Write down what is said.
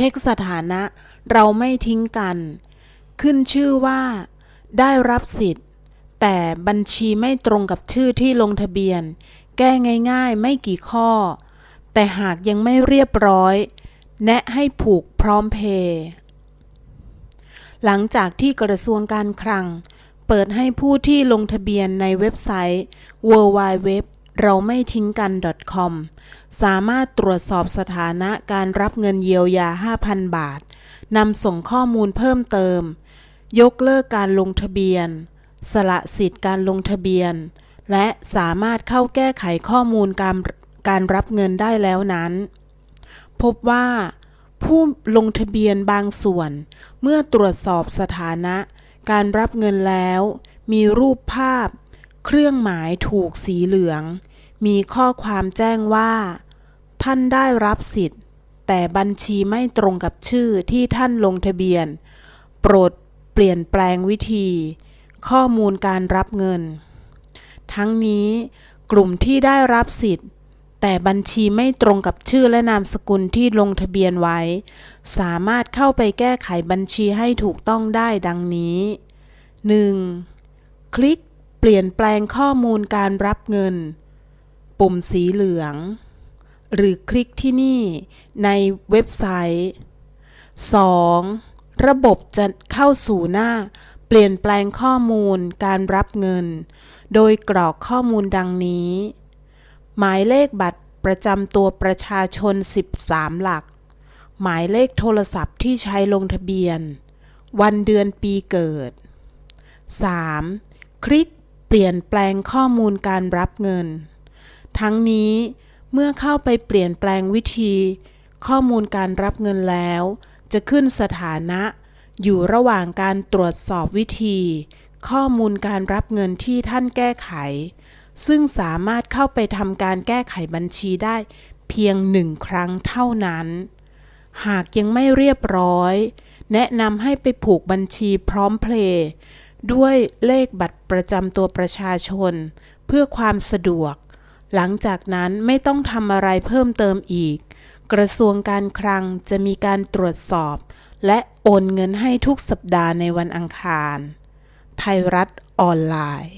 เช็คสถานะ เราไม่ทิ้งกัน ขึ้นชื่อว่า ได้รับสิทธิ์ แต่บัญชีไม่ตรงกับชื่อที่ลงทะเบียน แก้ง่ายๆไม่กี่ข้อ แต่หากยังไม่เรียบร้อย แนะให้ผูกพร้อมเพย์หลังจากที่กระทรวงการคลัง เปิดให้ผู้ที่ลงทะเบียนในเว็บไซต์ www เราไม่ทิ้งกัน .com สามารถตรวจสอบสถานะการรับเงินเยียวยา 5,000 บาท นำส่งข้อมูลเพิ่มเติม ยกเลิกการลงทะเบียน สละสิทธิ์การลงทะเบียน และสามารถเข้าแก้ไขข้อมูลการการรับเงินได้แล้วนั้น พบว่า ผู้ลงทะเบียนบางส่วน เมื่อตรวจสอบสถานะ การรับเงินแล้ว มีรูปภาพ เครื่องหมายถูกสีเหลืองมีข้อความแจ้งว่า ท่านได้รับสิทธิ์ แต่บัญชีไม่ตรงกับชื่อที่ท่านลงทะเบียน โปรดเปลี่ยนแปลงวิธี ข้อมูลการรับเงิน ทั้งนี้กลุ่มที่ได้รับสิทธิ์ แต่บัญชีไม่ตรงกับชื่อและนามสกุลที่ลงทะเบียนไว้ สามารถเข้าไปแก้ไขบัญชีให้ถูกต้องได้ดังนี้ 1. คลิกเปลี่ยนแปลงข้อมูลการรับเงิน ปุ่มสีเหลือง หรือคลิกที่นี่ในเว็บไซต์ 2. ระบบจะเข้าสู่หน้า เปลี่ยนแปลงข้อมูลการรับเงิน โดยกรอกข้อมูลดังนี้ หมายเลขบัตรประจำตัวประชาชน 13 หลัก หมายเลขโทรศัพท์ที่ใช้ลงทะเบียน วันเดือนปีเกิด 3. คลิกเปลี่ยนแปลงข้อมูลการรับเงิน ทั้งนี้ เมื่อเข้าไปเปลี่ยนแปลงวิธี ข้อมูลการรับเงินแล้ว จะขึ้นสถานะ อยู่ระหว่างการตรวจสอบวิธี ข้อมูลการรับเงินที่ท่านแก้ไข ซึ่งสามารถเข้าไปทำการแก้ไขบัญชีได้เพียงหนึ่งครั้งเท่านั้น หากยังไม่เรียบร้อย แนะนำให้ไปผูกบัญชีพร้อมเพลย์ด้วยเลขบัตรประจำตัวประชาชน เพื่อความสะดวก หลังจากนั้นไม่ต้องทำอะไรเพิ่มเติมอีก กระทรวงการคลังจะมีการตรวจสอบ และโอนเงินให้ทุกสัปดาห์ในวันอังคาร ไทยรัฐออนไลน์